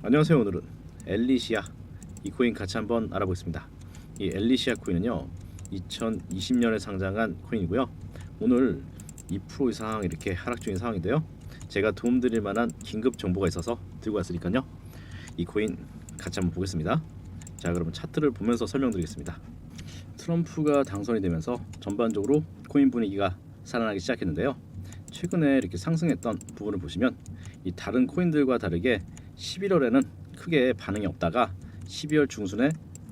안녕하세요. 오늘은 엘리시아 이 코인 같이 한번 알아보겠습니다. 이 엘리시아 코인은요 2020년에 상장한 코인이고요. 오늘 2% 이상 이렇게 하락 중인 상황인데요. 제가 도움드릴 만한 긴급 정보가 있어서 들고 왔으니까요. 이 코인 같이 한번 보겠습니다. 자, 그러면 차트를 보면서 설명드리겠습니다. 트럼프가 당선이 되면서 전반적으로 코인 분위기가 살아나기 시작했는데요. 최근에 이렇게 상승했던 부분을 보시면 이 다른 코인들과 다르게 11월에는 크게 반응이 없다가 12월 중순에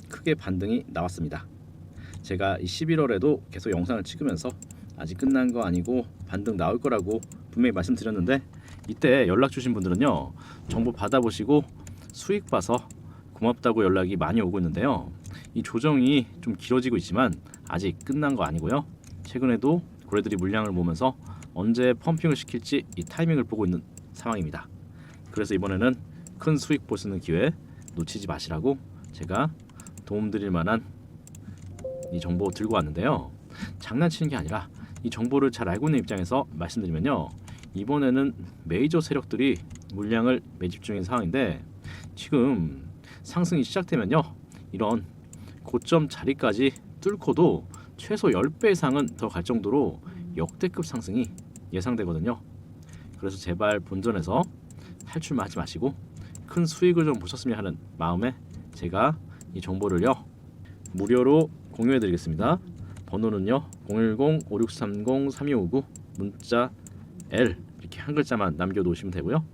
크게 반등이 나왔습니다. 제가 이 11월에도 계속 영상을 찍으면서 아직 끝난 거 아니고 반등 나올 거라고 분명히 말씀드렸는데 이때 연락 주신 분들은요 정보 받아보시고 수익 봐서 고맙다고 연락이 많이 오고 있는데요. 이 조정이 좀 길어지고 있지만 아직 끝난 거 아니고요. 최근에도 고래들이 물량을 모으면서 언제 펌핑을 시킬지 이 타이밍을 보고 있는 상황입니다. 그래서 이번에는 큰 수익 보시는 기회 놓치지 마시라고 제가 도움드릴 만한 이 정보 들고 왔는데요. 장난치는 게 아니라 이 정보를 잘 알고 있는 입장에서 말씀드리면요. 이번에는 메이저 세력들이 물량을 매집 중인 상황인데 지금 상승이 시작되면요. 이런 고점 자리까지 뚫고도 최소 10배 이상은 더 갈 정도로 역대급 상승이 예상되거든요. 그래서 제발 본전에서 탈출만 하지 마시고 큰 수익을 좀 보셨으면 하는 마음에 제가 이 정보를요 무료로 공유해 드리겠습니다. 번호는요 010-5630-3259 문자 L 이렇게 한 글자만 남겨 놓으시면 되고요.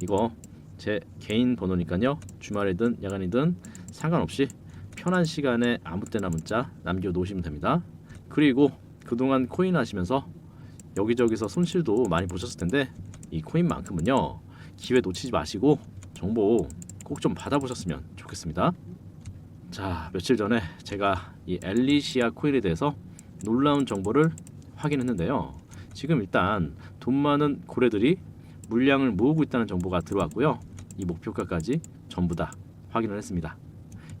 이거 제 개인 번호니까요 주말이든 야간이든 상관없이 편한 시간에 아무 때나 문자 남겨 놓으시면 됩니다. 그리고 그동안 코인 하시면서 여기저기서 손실도 많이 보셨을 텐데 이 코인만큼은요 기회 놓치지 마시고 정보 꼭 좀 받아보셨으면 좋겠습니다. 자 며칠 전에 제가 이 엘리시아 코인에 대해서 놀라운 정보를 확인했는데요. 지금 일단 돈 많은 고래들이 물량을 모으고 있다는 정보가 들어왔고요. 이 목표가까지 전부 다 확인을 했습니다.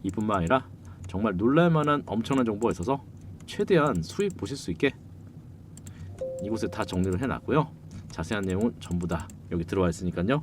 이뿐만 아니라 정말 놀랄만한 엄청난 정보가 있어서 최대한 수익 보실 수 있게 이곳에 다 정리를 해놨고요. 자세한 내용은 전부 다 여기 들어와 있으니까요.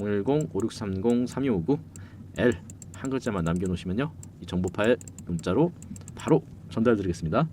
010-5630-3259 L 한 글자만 남겨놓으시면요 이 정보 파일 문자로 바로 전달드리겠습니다.